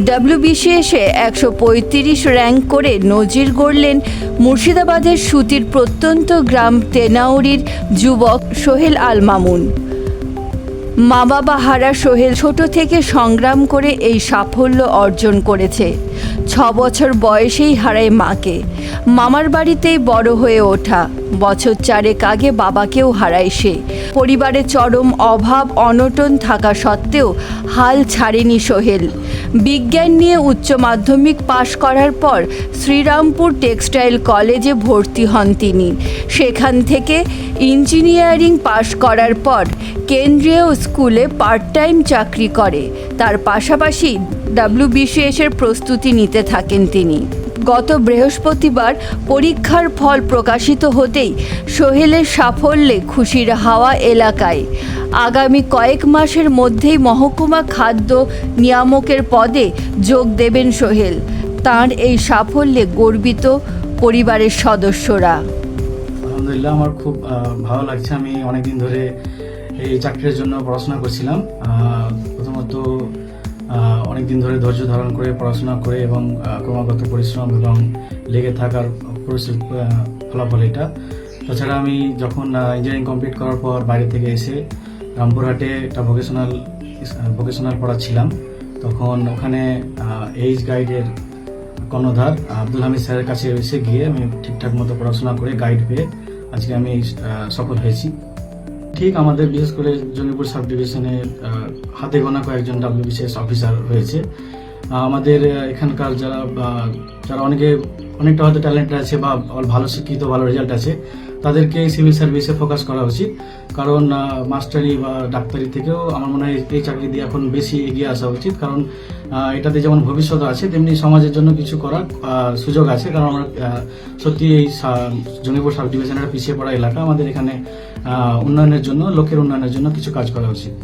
ডাব্লিউবিসিএসে একশো পঁয়ত্রিশ র্যাঙ্ক করে নজির গড়লেন মুর্শিদাবাদের সুতির প্রত্যন্ত গ্রাম তেনাউরির যুবক সোহেল আল মামুন। মা বাবা হারা সোহেল ছোট থেকে সংগ্রাম করে এই সাফল্য অর্জন করেছে। ছ বছর বয়সেই হারায় মাকে। মামার বাড়িতেই বড় হয়ে ওঠা। বছর চারেক আগে বাবাকেও হারায় সে। পরিবারে চরম অভাব, অনটন থাকা সত্ত্বেও হাল ছাড়েনি সোহেল। বিজ্ঞান নিয়ে উচ্চ মাধ্যমিক পাশ করার পর শ্রীরামপুর টেক্সটাইল কলেজে ভর্তি হন তিনি। সেখান থেকে ইঞ্জিনিয়ারিং পাশ করার পর কেন্দ্রীয় স্কুলে পার্ট টাইম চাকরি করে। তার পাশাপাশি ডাব্লিউবিসিএস এর প্রস্তুতি নিতে থাকেন তিনি। গত বৃহস্পতিবার পরীক্ষার ফল প্রকাশিত হতেই সোহেলের সাফল্যে খুশির হাওয়া এলাকায়। আগামী কয়েক মাসের মধ্যেই মহকুমা খাদ্য নিয়ামকের পদে যোগ দেবেন সোহেল। তার এই সাফল্যে গর্বিত পরিবারের সদস্যরা। আলহামদুলিল্লাহ, আমার খুব ভালো লাগছে। আমি অনেকদিন ধরে এই চাকরির জন্য পড়াশোনা করছিলাম। প্রথমত অনেকদিন ধরে ধৈর্য ধারণ করে পড়াশোনা করে এবং ক্রমাগত পরিশ্রম এবং লেগে থাকার ফলাফল এটা। তাছাড়া আমি যখন ইঞ্জিনিয়ারিং কমপ্লিট করার পর বাইরে থেকে এসে রামপুরহাটে একটা ভোকেশনাল ভোকেশনাল পড়াচ্ছিলাম। তখন ওখানে এইচ গাইডের কর্ণধার আব্দুল হামিদ স্যারের কাছে এসে গিয়ে আমি ঠিকঠাক মতো পড়াশোনা করে গাইড পেয়ে আজকে আমি সফল হয়েছি। ঠিক আমাদের বিশেষ করে জঙ্গিপুর সাব ডিভিশনে হাতে গোনা কয়েকজন ডাব্লিউবিসিএস অফিসার রয়েছে। আমাদের এখানকার যারা যারা অনেকে, অনেকটা হয়তো ট্যালেন্ট আছে বা ভালো শিক্ষিত, ভালো রেজাল্ট আছে তাদেরকে সিভিল সার্ভিসে ফোকাস করা উচিত। কারণ মাস্টারি বা ডাক্তারি থেকেও আমার মনে হয় এই চাকরি দিয়ে এখন বেশি এগিয়ে আসা উচিত। কারণ এটাতে যেমন ভবিষ্যৎ আছে, তেমনি সমাজের জন্য কিছু করার সুযোগ আছে। কারণ আমরা সত্যি এই জঙ্গিপুর সাব ডিভিশনের পিছিয়ে পড়া এলাকা আমাদের এখানে উন্নয়নের জন্য, লোকের উন্নয়নের জন্য কিছু কাজ করা উচিত।